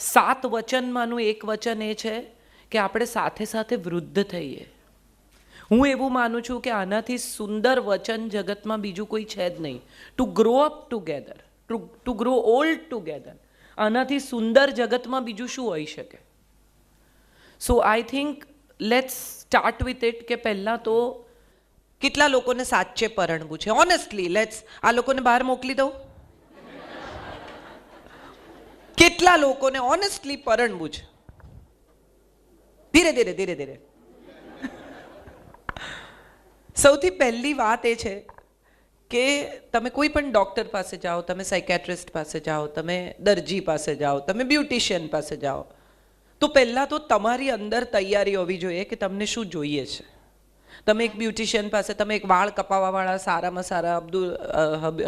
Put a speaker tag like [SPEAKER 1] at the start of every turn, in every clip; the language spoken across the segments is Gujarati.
[SPEAKER 1] સાત વચનમાંનું એક વચન એ છે કે આપણે સાથે સાથે વૃદ્ધ થઈએ. હું એવું માનું છું કે આનાથી સુંદર વચન જગતમાં બીજું કોઈ છે જ નહીં. To grow up together to to grow old together આનાથી સુંદર જગતમાં બીજું શું હોઈ શકે? So I think let's start with it કે પહેલાં તો
[SPEAKER 2] કેટલા લોકોને સાચે પરણવું છે? ઓનેસ્ટલી લેટ્સ આ લોકોને બહાર મોકલી દઉં? કેટલા લોકોને ઓનેસ્ટલી પરણવું છે? ધીરે ધીરે ધીરે ધીરે. સૌથી પહેલી વાત એ છે કે તમે કોઈ પણ ડૉક્ટર પાસે જાઓ, તમે સાયકેટ્રિસ્ટ પાસે જાઓ, તમે દરજી પાસે જાઓ, તમે બ્યુટિશિયન પાસે જાઓ, તો પહેલાં તો તમારી અંદર તૈયારી હોવી જોઈએ કે તમને શું જોઈએ છે. તમે એક બ્યુટિશિયન પાસે, તમે એક વાળ કપાવવાવાળા સારામાં સારા અબ્દુલ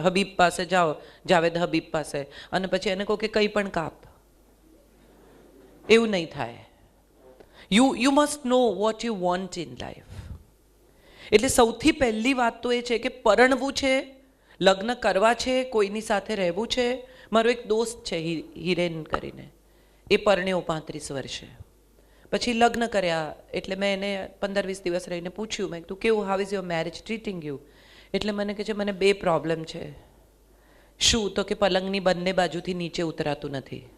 [SPEAKER 2] હબીબ પાસે જાઓ, જાવેદ હબીબ પાસે, અને પછી એને કહો કે કંઈ પણ કાપ. એવું નહીં થાય. You you must know what you want in life એટલે સૌથી પહેલી વાત તો એ છે કે પરણવું છે, લગ્ન કરવા છે, કોઈની સાથે રહેવું છે. મારો એક દોસ્ત છે હિરેન કરીને. એ પરણ્યો પાંત્રીસ વર્ષે. પછી લગ્ન કર્યા, એટલે મેં એને પંદર વીસ દિવસ રહીને પૂછ્યું, મેં તું કેવું how is your marriage treating you એટલે મને કહે છે, મને બે પ્રોબ્લેમ છે. શું? તો કે પલંગની બંને બાજુથી નીચે ઉતરાતું નથી.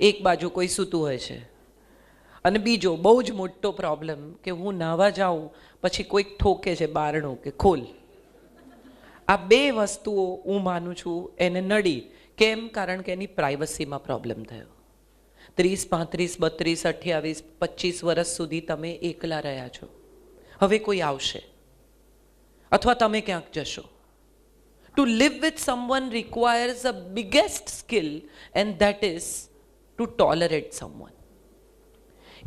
[SPEAKER 2] એક બાજુ કોઈ સૂતું હોય છે. અને બીજો, બહુ જ મોટો પ્રોબ્લેમ કે હું નાહવા જાઉં, પછી કોઈક ઠોકે છે બારણું કે ખોલ. આ બે વસ્તુઓ હું માનું છું, એને નડી, કેમ? કારણ કે એની પ્રાઇવસીમાં પ્રોબ્લેમ થયો. ત્રીસ, પાંત્રીસ, બત્રીસ, અઠ્યાવીસ, પચીસ વર્ષ સુધી તમે એકલા રહ્યા છો. હવે કોઈ આવશે. અથવા તમે ક્યાંક જશો. To live with someone requires a biggest skill and that is to tolerate someone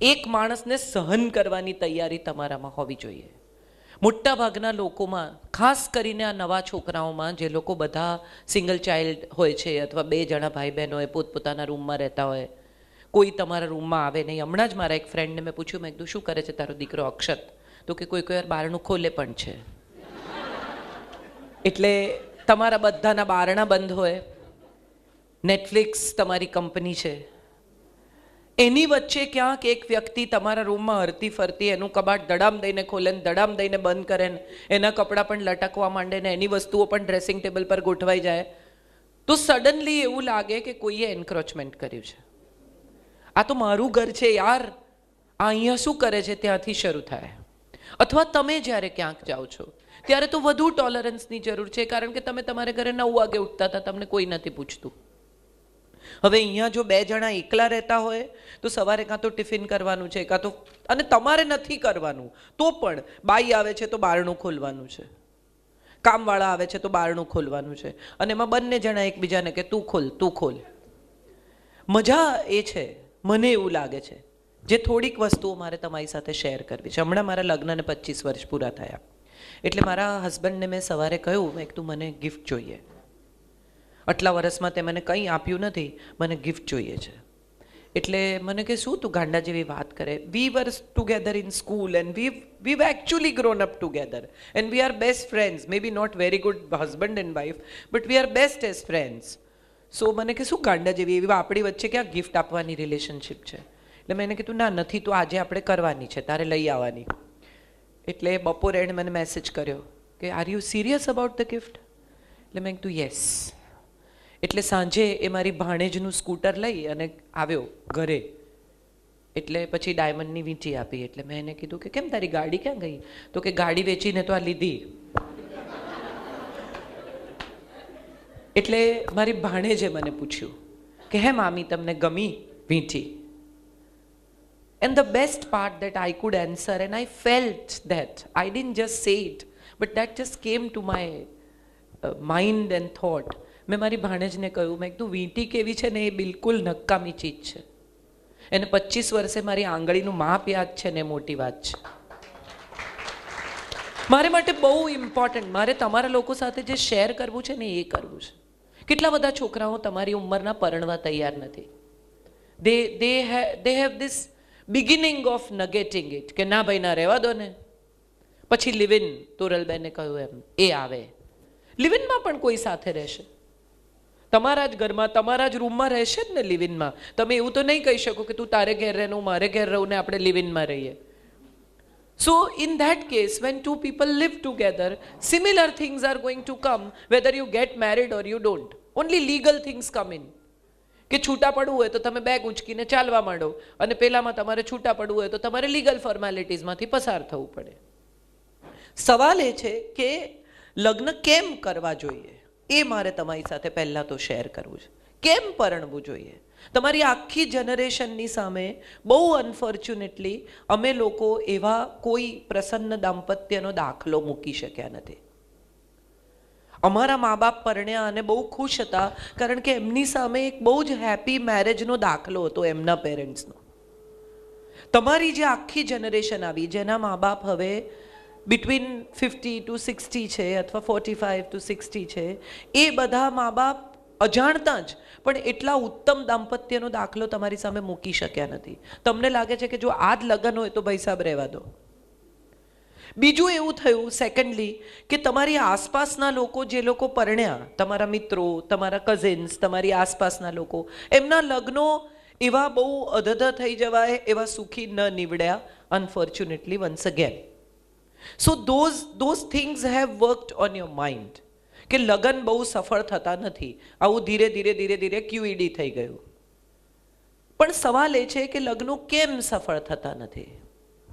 [SPEAKER 2] એક માણસને સહન કરવાની તૈયારી તમારામાં હોવી જોઈએ. મોટા ભાગના લોકોમાં, ખાસ કરીને આ નવા છોકરાઓમાં, જે લોકો બધા સિંગલ ચાઇલ્ડ હોય છે, અથવા બે જણા ભાઈ બહેન હોય, પોતપોતાના રૂમમાં રહેતા હોય કોઈ તમારા રૂમમાં આવે નહીં. હમણાં જ મારા એક ફ્રેન્ડને મેં પૂછ્યું, મેં કીધું, શું કરે છે તારો દીકરો અક્ષત? તો કે, કોઈ કોઈ વાર બારણું ખોલે પણ છે. એટલે તમારા બધાના બારણા બંધ હોય. નેટફ્લિક્સ તમારી કંપની છે. એની વચ્ચે ક્યાંક એક વ્યક્તિ તમારા રૂમમાં હરતી ફરતી એનું કબાટ દડામ દઈને ખોલે ને દડામ દઈને બંધ કરે ને એના કપડાં પણ લટકવા માંડે ને એની વસ્તુઓ પણ ડ્રેસિંગ ટેબલ પર ગોઠવાઈ જાય. તો સડનલી એવું લાગે કે કોઈએ એન્ક્રોચમેન્ટ કર્યું છે. આ તો મારું ઘર છે યાર. આ અહીંયા શું કરે છે? ત્યાંથી શરૂ થાય. અથવા તમે જ્યારે ક્યાંક જાઓ છો, ત્યારે તો વધુ ટોલરન્સની જરૂર છે, કારણ કે તમે તમારે ઘરે નવ વાગે ઉઠતા હતા, તમને કોઈ નથી પૂછતું. હવે અહીંયા જો બે જણા એકલા રહેતા હોય, તો સવારે કાં તો ટિફિન કરવાનું છે, કાં તો અને તમારે નથી કરવાનું, તો પણ બાઈ આવે છે તો બારણું ખોલવાનું છે. કામવાળા આવે છે તો બારણું ખોલવાનું છે. અને એમાં બંને જણા એકબીજાને કે તું ખોલ તું ખોલ. મજા એ છે મને એવું લાગે છે. જે થોડીક વસ્તુઓ મારે તમારી સાથે શેર કરવી છે. હમણાં મારા લગ્નને પચીસ વર્ષ પૂરા થયા. એટલે મારા હસબન્ડને મેં સવારે કહ્યું, મેં તું મને ગિફ્ટ જોઈએ. આટલા વર્ષમાં તે મને કંઈ આપ્યું નથી, મને ગિફ્ટ જોઈએ છે. એટલે મને કે, શું તું ગાંડા જેવી વાત કરે? We were together in school and we we actually grown up together and we are best friends may be not very good husband and wife but we are best as friends so મને કે શું ગાંડા જેવી એવી આપણી વચ્ચે ક્યાં ગિફ્ટ આપવાની રિલેશનશિપ છે? એટલે મેં એને કીધું, ના, નથી, તો આજે આપણે કરવાની છે, તારે લઈ આવવાની. એટલે બપોરે એણે મને મેસેજ કર્યો કે are you serious about the gift એટલે મેં કીધું યસ એટલે સાંજે એ મારી ભાણેજનું સ્કૂટર લઈ અને આવ્યો ઘરે. એટલે પછી ડાયમંડની વીંટી આપી. એટલે મેં એને કીધું કે, કેમ તારી ગાડી ક્યાં ગઈ? તો કે, ગાડી વેચીને તો આ લીધી. એટલે મારી ભાણેજે મને પૂછ્યું કે, હે મામી, તમને ગમી વીંટી? And the best part that I could answer and I felt that I didn't just say it but that just came to my mind and thought મેં મારી ભાણેજને કહ્યું, મેં કીધું, વીંટી કેવી છે ને? એ બિલકુલ નકામી ચીજ છે. એને પચીસ વર્ષે મારી આંગળીનું માપ યાદ છે ને મોટી વાત છે. મારે માટે બહુ ઇમ્પોર્ટન્ટ મારે તમારા લોકો સાથે જે શેર કરવું છે ને, એ કરવું છે. કેટલા બધા છોકરાઓ તમારી ઉંમરના પરણવા તૈયાર નથી? They they they have this beginning of negating it કે ના ભાઈ, ના રહેવા દો ને. પછી લિવિન તોરલબેને કહ્યું એમ, એ આવે. લિવિનમાં પણ કોઈ સાથે રહેશે? તમારા જ ઘરમાં, તમારા જ રૂમમાં રહેશે જ ને લિવિનમાં? તમે એવું તો નહીં કહી શકો કે તું તારે ઘેર રહે હું મારે ઘેર રહું ને આપણે લિવિનમાં રહીએ. So, in that case, when two people live together, similar things are going to come whether you get married or you don't. Only legal things come in. કે છૂટા પડવું હોય તો તમે બેગ ઉંચકીને ચાલવા માંડો અને પેલામાં તમારે છૂટા પડવું હોય તો તમારે લીગલ ફોર્માલિટીઝમાંથી પસાર થવું પડે સવાલ એ છે કે લગ્ન કેમ કરવા જોઈએ એ મારે તમારી સાથે પહેલાં તો શેર કરવું છે કેમ પરણવું જોઈએ તમારી આખી જનરેશનની સામે બહુ અનફોર્ચ્યુનેટલી અમે લોકો એવા કોઈ પ્રસન્ન દાંપત્યનો દાખલો મૂકી શક્યા નથી. અમારા મા બાપ પરણ્યા અને બહુ ખુશ હતા, કારણ કે એમની સામે એક બહુ જ હેપી મેરેજનો દાખલો હતો એમના પેરેન્ટ્સનો તમારી જે આખી જનરેશન આવી, જેના મા બાપ હવે બિટવીન ફિફ્ટી ટુ સિક્સટી છે અથવા ફોર્ટી ફાઇવ ટુ સિક્સટી છે, એ બધા મા બાપ અજાણતા જ. પણ એટલા ઉત્તમ દાંપત્યનો દાખલો તમારી સામે મૂકી શક્યા નથી. તમને લાગે છે કે જો આ જ લગ્ન હોય તો ભાઈ સાહેબ રહેવા દો. બીજું એવું થયું સેકન્ડલી કે તમારી આસપાસના લોકો જે લોકો પરણ્યા, તમારા મિત્રો, તમારા કઝિન્સ તમારી આસપાસના લોકો, એમના લગ્નો એવા બહુ અધધા થઈ જવાય, એવા સુખી ન નીવડ્યા unfortunately once again so those those things have worked on your mind કે લગ્ન બહુ સફળ થતા નથી. આવું ધીરે ધીરે ધીરે ધીરે ક્યુઈડી થઈ ગયું. પણ સવાલ એ છે કે લગ્નો કેમ સફળ થતા નથી?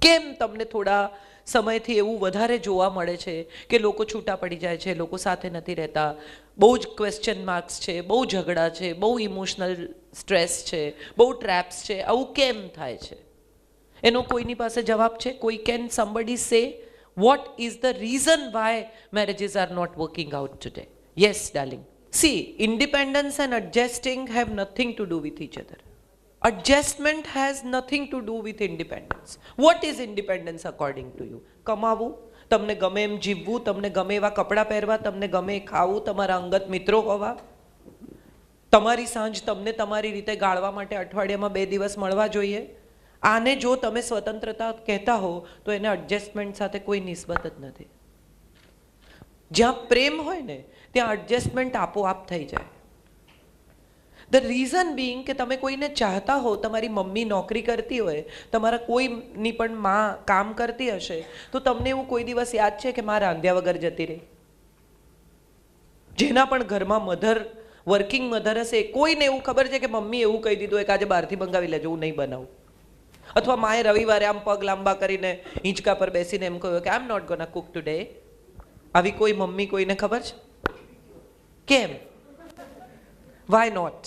[SPEAKER 2] કેમ તમને થોડા સમયથી એવું વધારે જોવા મળે છે કે લોકો છૂટા પડી જાય છે, લોકો સાથે નથી રહેતા? બહુ જ ક્વેશ્ચન માર્ક્સ છે, બહુ ઝઘડા છે, બહુ ઇમોશનલ સ્ટ્રેસ છે, બહુ ટ્રેપ્સ છે. આવું કેમ થાય છે? એનો કોઈની પાસે જવાબ છે? કોઈ can somebody say what is the reason why marriages are not working out today. Yes, darling. See independence and adjusting have nothing to do with each other. adjustment has nothing to do with independence what is independence according to you કમાવું તમને ગમે એમ જીવવું તમને ગમે એવા કપડાં પહેરવા તમને ગમે ખાવું તમારા અંગત મિત્રો હોવા તમારી સાંજ તમને તમારી રીતે ગાળવા માટે અઠવાડિયામાં બે દિવસ મળવા જોઈએ આને જો તમે સ્વતંત્રતા કહેતા હો, તો એને એડજસ્ટમેન્ટ સાથે કોઈ નિસ્બત જ નથી. જ્યાં પ્રેમ હોય ને, ત્યાં એડજસ્ટમેન્ટ આપોઆપ થઈ જાય. ધ રીઝન બિંગ કે તમે કોઈને ચાહતા હો, તમારી મમ્મી નોકરી કરતી હોય, તમારા કોઈની પણ માં કામ કરતી હશે, તો તમને એવું કોઈ દિવસ યાદ છે કે માં રાંધ્યા વગર જતી રહી? જેના પણ ઘરમાં મધર વર્કિંગ મધર હશે, કોઈને એવું ખબર છે કે મમ્મી એવું કહી દીધું હોય કે આજે બહારથી મંગાવી લેજો, હું નહીં બનાવું. અથવા માએ રવિવારે આમ પગ લાંબા કરીને હિંચકા પર બેસીને એમ કહ્યું કે I am not gonna cook today આવી કોઈ મમ્મી કોઈને ખબર છે? કેમ? વાય નોટ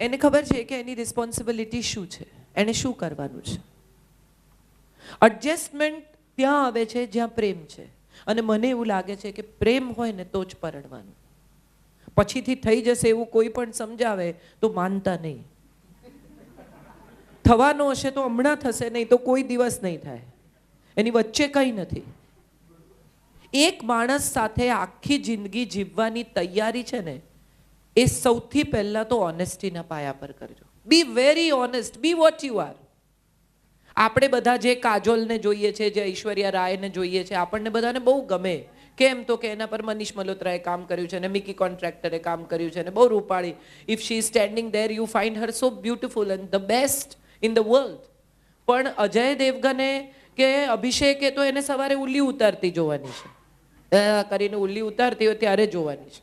[SPEAKER 2] એને ખબર છે કે એની રિસ્પોન્સિબિલિટી શું છે? એને શું કરવાનું છે? એડજસ્ટમેન્ટ ત્યાં આવે છે જ્યાં પ્રેમ છે. અને મને એવું લાગે છે કે પ્રેમ હોય ને તો જ પરણવાનું. પછીથી થઈ જશે એવું કોઈ પણ સમજાવે તો માનતા નહીં. થવાનો હશે તો હમણાં થશે, નહીં તો કોઈ દિવસ નહીં થાય. એની વચ્ચે કંઈ નથી. એક માણસ સાથે આખી જિંદગી જીવવાની તૈયારી છે ને, એ સૌથી પહેલાં તો ઓનેસ્ટીના પાયા પર કરજો. Be very honest be what you are આપણે બધા જે કાજોલને જોઈએ છે, જે ઐશ્વર્યા રાયને જોઈએ છે, આપણને બધાને બહુ ગમે કેમ તો કે એના પર મનીષ મલોત્રાએ કામ કર્યું છે અને મિકી કોન્ટ્રાક્ટરે કામ કર્યું છે અને બહુ રૂપાળી. If she standing there you find her so beautiful and the best in the world પણ અજય દેવગને કે અભિષેકે તો એને સવારે ઉલ્લી ઉતારતી જોવાની છે. કરીને ઉલ્લી ઉતારતી હોય ત્યારે જોવાની છે.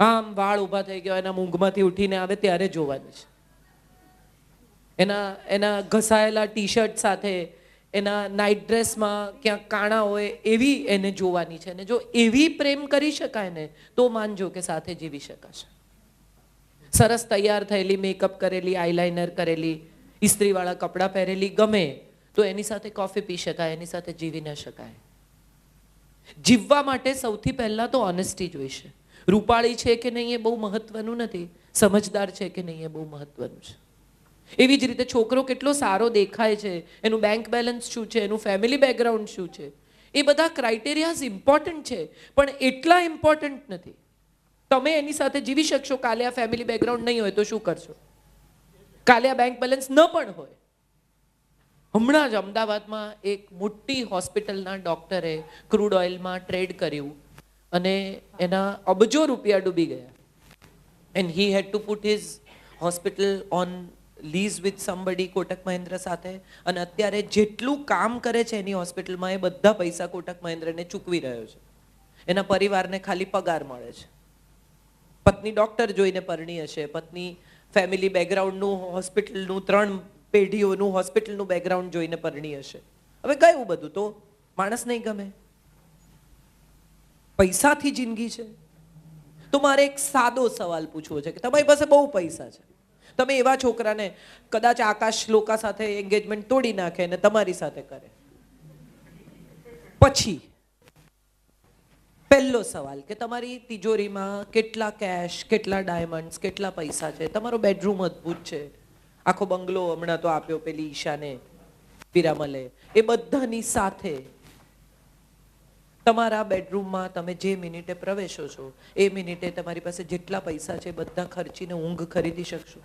[SPEAKER 2] આમ વાળ ઊભા થઈ ગયો, એના મૂંઘમાંથી ઉઠીને આવે ત્યારે જોવાની છે. એના એના ઘસાયેલા ટી શર્ટ સાથે, એના નાઇટ ડ્રેસમાં ક્યાંક કાણા હોય એવી એને જોવાની છે. અને જો એવી પ્રેમ કરી શકાય ને, તો માનજો કે સાથે જીવી શકાશે. સરસ તૈયાર થયેલી મેકઅપ કરેલી આઈલાઇનર કરેલી ઇસ્ત્રીવાળા કપડાં પહેરેલી ગમે, તો એની સાથે કોફી પી શકાય, એની સાથે જીવી ન શકાય. જીવવા માટે સૌથી પહેલાં તો ઓનેસ્ટી જોઈશે રૂપાળી છે કે નહીં એ બહુ મહત્વનું નથી. સમજદાર છે કે નહીં એ બહુ મહત્વનું છે. એવી જ રીતે છોકરો કેટલો સારો દેખાય છે, એનું બેંક બેલેન્સ શું છે, એનું ફેમિલી બેકગ્રાઉન્ડ શું છે, એ બધા ક્રાઇટેરિયાઝ ઇમ્પોર્ટન્ટ છે, પણ એટલા ઇમ્પોર્ટન્ટ નથી. તમે એની સાથે જીવી શકશો, કાલે આ ફેમિલી બેકગ્રાઉન્ડ નહીં હોય તો શું કરશો? કાલે આ બેંક બેલેન્સ ન પણ હોય. હમણાં જ અમદાવાદમાં એક મોટી હોસ્પિટલના ડૉક્ટરે ક્રૂડ ઓઇલમાં ટ્રેડ કર્યું અને એના અબજો રૂપિયા ડૂબી ગયા.
[SPEAKER 1] And he had to put his hospital on lease with somebody Kotak Mahindra સાથે. અને અત્યારે જેટલું કામ કરે છે એની હોસ્પિટલમાં એ બધા પૈસા કોટક મહેન્દ્રને ચૂકવી રહ્યો છે. એના પરિવારને ખાલી પગાર મળે છે. પત્ની ડોક્ટર જોઈને પરણી હશે પત્ની ફેમિલી બેકગ્રાઉન્ડનું હોસ્પિટલનું ત્રણ પેઢીઓનું હોસ્પિટલનું બેકગ્રાઉન્ડ જોઈને પરણી હશે. હવે કયું બધું તો માણસ નહીં ગમે. પૈસાથી જિંદગી છે. તો મારે એક સાદો સવાલ પૂછવો છે કે તમારી પાસે બહુ પૈસા છે. તમે એવા છોકરાને કદાચ આકાશ લોકા સાથે એન્ગેજમેન્ટ તોડી નાખે અને તમારી સાથે કરે. પછી પહેલો સવાલ કે તમારી તિજોરીમાં કેટલા કેશ કેટલા ડાયમંડ્સ કેટલા પૈસા છે? તમારો બેડરૂમ અદ્ભુત છે. આખો બંગલો હમણાં તો આપ્યો પેલી ઈશાને પિરામલે એ બધાની સાથે તમારા બેડરૂમમાં તમે જે મિનિટે પ્રવેશો છો, એ મિનિટે તમારી પાસે જેટલા પૈસા છે બધા ખર્ચીને ઊંઘ ખરીદી શકશો?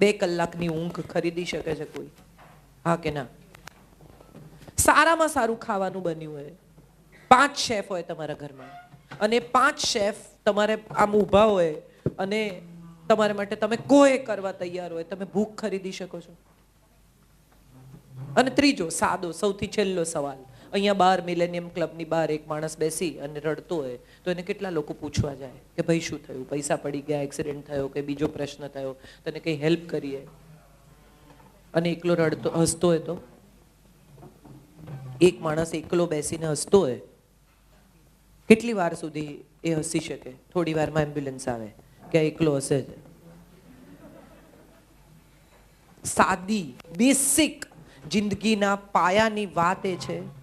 [SPEAKER 1] બે કલાકની ઊંઘ ખરીદી શકે છે કોઈ? હા કે ના? સારામાં સારું ખાવાનું બન્યું હોય. પાંચ શેફ હોય તમારા ઘરમાં. અને પાંચ શેફ તમારે આમ ઊભા હોય અને તમારા માટે તમે કોઈ કરવા તૈયાર હોય, તમે ભૂખ ખરીદી શકો છો. અને ત્રીજો, સાદો, સૌથી છેલ્લો સવાલ. અહીંયા બાર મિલેનિયમ ક્લબની બહાર એક માણસ બેસી અને રડતો હોય, તો એને કેટલા લોકો પૂછવા જાય કે ભાઈ, શું થયું? પૈસા પડી ગયા એક્સિડન્ટ થયો, કે બીજો પ્રશ્ન થયો? તને કંઈ હેલ્પ કરીએ? અને એકલો રડતો, હસતો હોય તો? એક માણસ એકલો બેસીને હસતો હોય કેટલી વાર સુધી એ હસી શકે? થોડી વારમાં એમ્બ્યુલન્સ આવે. કે એકલો હશે જ. સાદી બેસિક જિંદગીના પાયાની વાત એ છે.